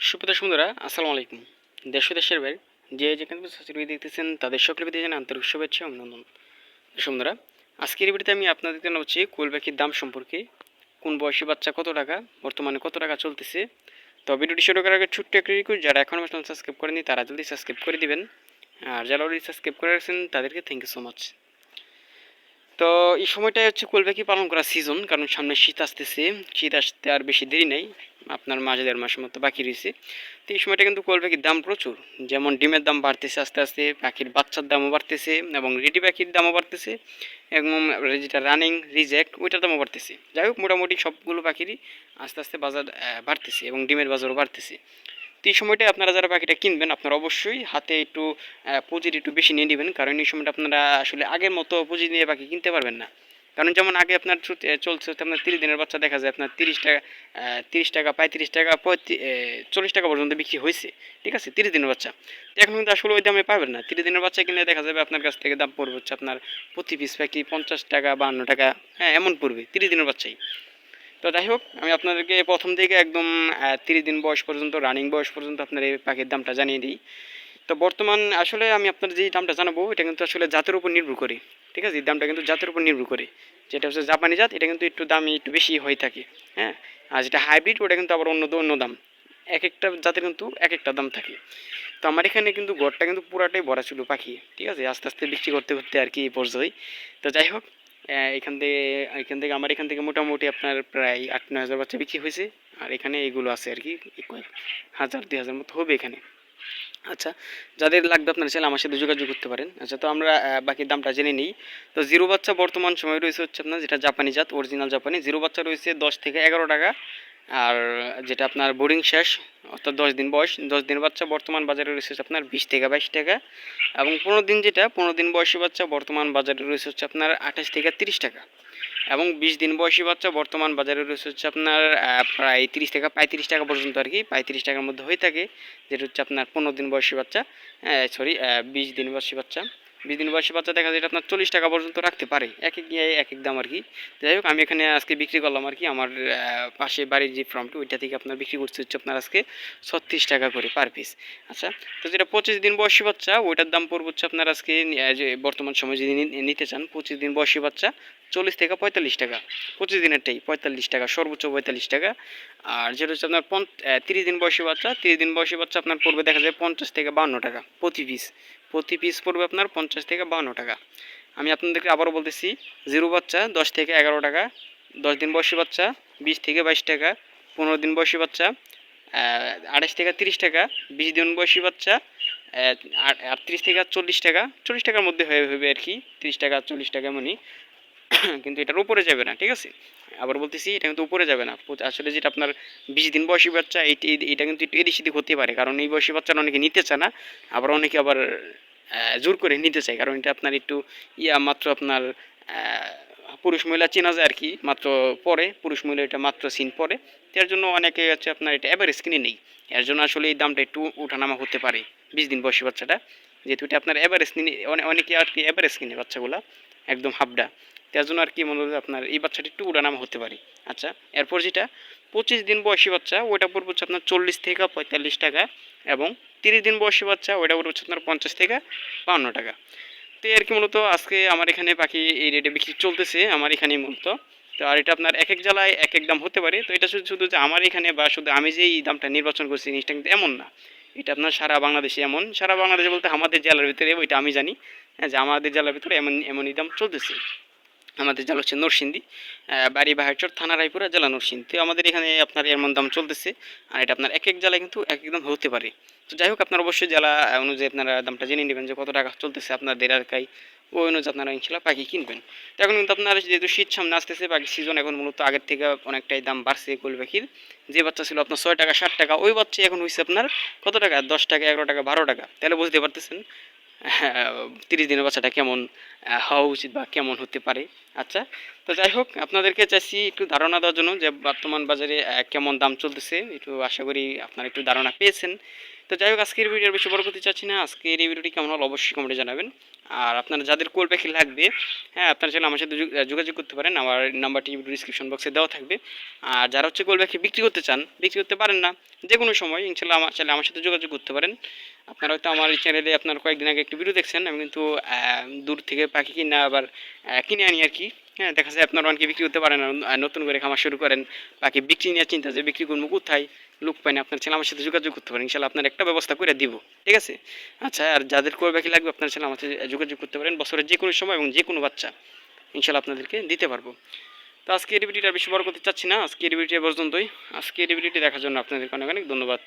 সুপ্রদা সুন্দরা আসসালামু আলাইকুম। দেশ দেশের বাইরে যে যেখানে সচিবী দেখতেছেন, তাদের সকলে প্রতি জানাই আন্তরিক শুভেচ্ছা অভিনন্দন। সুন্দরা আজকের ভিডিওতে আমি আপনাদের হচ্ছে কোয়েল পাখির দাম সম্পর্কে। কোন বয়সী বাচ্চা কত টাকা, বর্তমানে কত টাকা চলতেছে। তো ভিডিওটি শুরু করার আগে ছোট্ট একটা রিকোয়েস্ট যারা এখন আমার সাবস্ক্রাইব করেনি তারা জলদি সাবস্ক্রাইব করে দিবেন। আর যারা অলরেডি সাবস্ক্রাইব করে রাখছেন তাদেরকে থ্যাংক ইউ সো মাচ তো এই সময়টাই হচ্ছে কোয়েল পাখি পালন করার সিজন কারণ সামনে শীত আসতেছে। শীত আসতে আর বেশি দেরি নেই। আপনার মাঝে দেড় মাসের মতো বাকি রয়েছে। তো এই সময়টা কিন্তু কোয়েল পাখির দাম প্রচুর। যেমন ডিমের দাম বাড়তেছে আস্তে আস্তে, পাখির বাচ্চার দামও বাড়তেছে এবং রেডি পাখির দামও বাড়তেছে এবং যেটা রানিং রিজেক্ট ওইটার দামও বাড়তেছে। যাই হোক, মোটামুটি সবগুলো পাখিরই আস্তে আস্তে বাজার বাড়তেছে এবং ডিমের বাজারও বাড়তেছে। তো এই সময়টায় আপনারা যারা পাখিটা কিনবেন, আপনারা অবশ্যই হাতে একটু পুঁজির একটু বেশি নিয়ে নেবেন। কারণ এই সময়টা আপনারা আসলে আগের মতো পুঁজি নিয়ে পাখি কিনতে পারবেন না। কারণ যেমন আগে আপনার চলছে হচ্ছে আপনার তিরিশ দিনের বাচ্চা দেখা যায়, আপনার তিরিশ টাকা তিরিশ টাকা, পঁয়ত্রিশ টাকা পঁয়ত্রিশ চল্লিশ টাকা পর্যন্ত বিক্রি হয়েছে, ঠিক আছে? তিরিশ দিনের বাচ্চা। তো এখন কিন্তু আসলে ওই দামে পাবেন না। তিরিশ দিনের বাচ্চা কিনলে দেখা যাবে আপনার কাছ থেকে দাম পড়বে হচ্ছে আপনার প্রতি পিস প্যাকি পঞ্চাশ টাকা, বাহান্ন টাকা হ্যাঁ এমন পড়বে, তিরিশ দিনের বাচ্চাই। তো যাই হোক, আমি আপনাদেরকে প্রথম থেকে একদম তিরিশ দিন বয়স পর্যন্ত রানিং বয়স পর্যন্ত আপনার এই পাখির দামটা জানিয়ে দিই। তো বর্তমান আসলে আমি আপনার যে দামটা জানাব, এটা কিন্তু আসলে জাতের উপর নির্ভর করে, ঠিক আছে? এই দামটা কিন্তু জাতের উপর নির্ভর করে। যেটা হচ্ছে জাপানি জাত, এটা কিন্তু একটু দামি একটু বেশি হয়ে থাকে হ্যাঁ? আর যেটা হাইব্রিড ওটা কিন্তু আবার অন্য অন্য দাম। এক একটা জাতের কিন্তু এক একটা দাম থাকে। তো আমার এখানে কিন্তু ঘরটা কিন্তু পুরাটাই ভরা ছিল পাখি, ঠিক আছে? আস্তে আস্তে বিক্রি করতে করতে আর কি এই পর্যায়ে। তো যাই হোক এখান থেকে এখান থেকে, আমার এখান থেকে মোটামুটি আপনার প্রায় আট, নয় হাজার বাচ্চা বিক্রি হয়েছে। আর এখানে এইগুলো আছে আর কি হাজার, দুই হাজার মতো হবে এখানে। আচ্ছা যাদের লাগবে আপনারা চাইলে আমার সাথে যোগাযোগ করতে পারেন। আচ্ছা তো আমরা বাকি দামটা জেনে নিই। তো জিরো বাচ্চা বর্তমান সময় রয়েছে হচ্ছে আপনার যেটা জাপানি জাত অরিজিনাল জাপানি। জিরো বাচ্চা রয়েছে দশ থেকে এগারো টাকা। আর যেটা আপনার বোর্ডিং শেষ, অর্থাৎ দশ দিন বয়স, দশ দিন বাচ্চা বর্তমান বাজারে রয়েছে আপনার বিশ থেকে বাইশ টাকা। এবং পনেরো দিন যেটা, পনেরো দিন বয়সী বাচ্চা বর্তমান বাজারে রয়েছে হচ্ছে আপনার আঠাশ থেকে তিরিশ টাকা। এবং বিশ দিন বয়সী বাচ্চা বর্তমান বাজারে রয়েছে হচ্ছে আপনার প্রায় তিরিশ টাকা পঁয়ত্রিশ টাকা পর্যন্ত আর কি। পঁয়ত্রিশ টাকার মধ্যে হয়ে থাকে, যেটা হচ্ছে আপনার পনেরো দিন বয়সী বাচ্চা সরি বিশ দিন বয়সী বাচ্চা। বিশ দিন বয়সী বাচ্চা দেখা যায়, এটা আপনার চল্লিশ টাকা পর্যন্ত রাখতে পারে। এক এক ইয়ে এক এক দাম আর কি। যাই হোক, আমি এখানে আজকে বিক্রি করলাম আর কি। আমার পাশে বাড়ির যে ফার্মটি ওইটা থেকে আপনার বিক্রি করতে হচ্ছে আপনার আজকে ছত্রিশ টাকা করে পার পিস আচ্ছা তো যেটা পঁচিশ দিন বয়সী বাচ্চা, ওইটার দাম পড়বে হচ্ছে আপনার আজকে যে বর্তমান সময় যদি নিতে চান, পঁচিশ দিন বয়সী বাচ্চা চল্লিশ থেকে পঁয়তাল্লিশ টাকা। পঁচিশ দিনেরটাই পঁয়তাল্লিশ টাকা, সর্বোচ্চ পঁয়তাল্লিশ টাকা। আর যেটা হচ্ছে আপনার পঞ্চ তিরিশ দিন বয়সী বাচ্চা, তিরিশ দিন বয়সী বাচ্চা আপনার পড়বে দেখা যায় পঞ্চাশ থেকে বান্ন টাকা প্রতি পিস প্রতি পিস পড়বে আপনার পঞ্চাশ থেকে বান্ন টাকা। আমি আপনাদেরকে আবারও বলতেছি, জিরো বাচ্চা, দশ থেকে এগারো টাকা, দশ দিন বয়সী বাচ্চা, বিশ থেকে বাইশ টাকা, পনেরো দিন বয়সী বাচ্চা আড়াইশ থেকে তিরিশ টাকা, বিশ দিন বয়সী বাচ্চা আটত্রিশ থেকে চল্লিশ টাকা, চল্লিশ টাকার মধ্যে হয়ে হবে আর কি, তিরিশ টাকা, চল্লিশ টাকা এমনই। কিন্তু এটার উপরে যাবে না, ঠিক আছে? আবার বলতেছি, এটা কিন্তু উপরে যাবে না। আসলে যেটা আপনার বিশ দিন বয়সী বাচ্চা এটা কিন্তু একটু এদিক সেদিক হতে পারে। কারণ এই বয়সী বাচ্চারা অনেকে নিতে চায় না, আবার অনেকে আবার জোর করে নিতে চায়। কারণ এটা আপনার একটু ইয়া, মাত্র আপনার পুরুষ মহিলা চেনা যায় আর কি মাত্র পরে, পুরুষ মহিলা এটা মাত্র সিন পরে। তার জন্য অনেকে হচ্ছে আপনার এটা অ্যাভারেজ কিনে নেই। এর জন্য আসলে এই দামটা একটু উঠানামা হতে পারে, বিশ দিন বয়সী বাচ্চাটা। যেহেতু এটা আপনার অ্যাভারেজ কিনে অনেকে আর কি অ্যাভারেজ কিনে বাচ্চাগুলা। একদম হাবডা। তার জন্য আর কি মনে হলো আপনার এই বাচ্চাটি একটু উড়ানামা হতে পারে। আচ্ছা এরপর যেটা, পঁচিশ দিন বয়সী বাচ্চা, ওইটা পড়বে হচ্ছে আপনার চল্লিশ থেকে পঁয়তাল্লিশ টাকা এবং তিরিশ দিন বয়সী বাচ্চা, ওইটা পড়বে হচ্ছে আপনার পঞ্চাশ থেকে বাউন্ন টাকা। তো আর কি মূলত আজকে আমার এখানে পাখি এই রেটে বিক্রি চলতেছে, আমার এখানে মূলত। তো আর এটা আপনার এক এক জেলায় এক এক দাম হতে পারে। তো এটা শুধু শুধু যে আমার এখানে বা শুধু আমি যে এই দামটা নির্বাচন করছি জিনিসটা কিন্তু এমন না। এটা আপনার সারা বাংলাদেশে এমন। সারা বাংলাদেশে বলতে আমাদের জেলার ভিতরে ওইটা আমি জানি হ্যাঁ, যে আমাদের জেলার ভিতরে এমন এমনই দাম চলতেছে। আমাদের জেলা হচ্ছে নরসিংদী বাড়ি বাহারচর থানা রায়পুরা, জেলা নরসিংদী। তো আমাদের এখানে আপনার এমন দাম চলতেছে, আর এটা আপনার এক এক জেলায় কিন্তু এক এক দাম হতে পারে। তো যাই হোক, আপনার অবশ্যই জেলা অনুযায়ী আপনারা দামটা জেনে নেবেন যে কত টাকা চলতেছে আপনার আপনাদের এলাকায়। ওই অনুযায়ী আপনারা ইনশাল্লাহ পাখি কিনবেন। তো এখন কিন্তু আপনার যেহেতু শীত সামনে আসতেছে, পাখি সিজন এখন মূলত আগের থেকে অনেকটাই দাম বাড়ছে কোল পাখির। যে বাচ্চা ছিল আপনার ছয় টাকা ষাট টাকা, ওই বাচ্চা এখন হয়েছে আপনার কত টাকা? দশ টাকা, এগারো টাকা, বারো টাকা। তাহলে বুঝতে পারতেছেন তিরিশ দিনের বাচ্চাটা কেমন হওয়া উচিত বা কেমন হতে পারে। আচ্ছা তো যাই হোক, আপনাদেরকে চাইছি একটু ধারণা দেওয়ার জন্য যে বর্তমান বাজারে কেমন দাম চলতেছে। একটু আশা করি আপনারা একটু ধারণা পেয়েছেন। তো যাই হোক, আজকের ভিডিওর বেশি বড় করতে চাচ্ছি না। আজকের এই ভিডিওটি কেমন হলো অবশ্যই কমেন্টে জানাবেন। আর আপনারা যাদের কোল পাখি লাগবে হ্যাঁ আপনারা চাইলে আমার সাথে যোগাযোগ করতে পারেন। আমার নাম্বারটি ডিসক্রিপশন বক্সে দেওয়া থাকবে। আর যারা হচ্ছে কোল পাখি বিক্রি করতে চান, বিক্রি করতে পারেন না যে কোনো সময়, ইনশাল্লাহ আমার, চাইলে আমার সাথে যোগাযোগ করতে পারেন। আপনারা হয়তো আমার এই চ্যানেলে আপনার কয়েকদিন আগে একটি ভিডিও দেখছেন, আমি কিন্তু দূর থেকে পাখি কিনা আবার কিনে আনি আর কি। হ্যাঁ দেখা যায় আপনারা অনেকে বিক্রি করতে পারেন নতুন করে খামার শুরু করেন বাকি বিক্রি নিয়ে চিন্তা যে বিক্রি করব কোথায়? লোক পাই না, আপনার ছেলে আমার সাথে যোগাযোগ করতে পারেন, ইনশাল্লাহ আপনার একটা ব্যবস্থা করে দিব। ঠিক আছে? আচ্ছা আর যাদের করে বাকি লাগবে, আপনার ছেলে আমার সাথে যোগাযোগ করতে পারেন, বছরের যে কোনো সময় এবং যে কোনো বাচ্চা, ইনশাল্লাহ আপনাদেরকে দিতে পারব। তো আজকে এই ভিডিওটা বেশি বড় করতে চাচ্ছি না, আজকে এই ভিডিওটি পর্যন্তই। আজকে এই ভিডিওটি দেখার জন্য আপনাদেরকে অনেক অনেক ধন্যবাদ।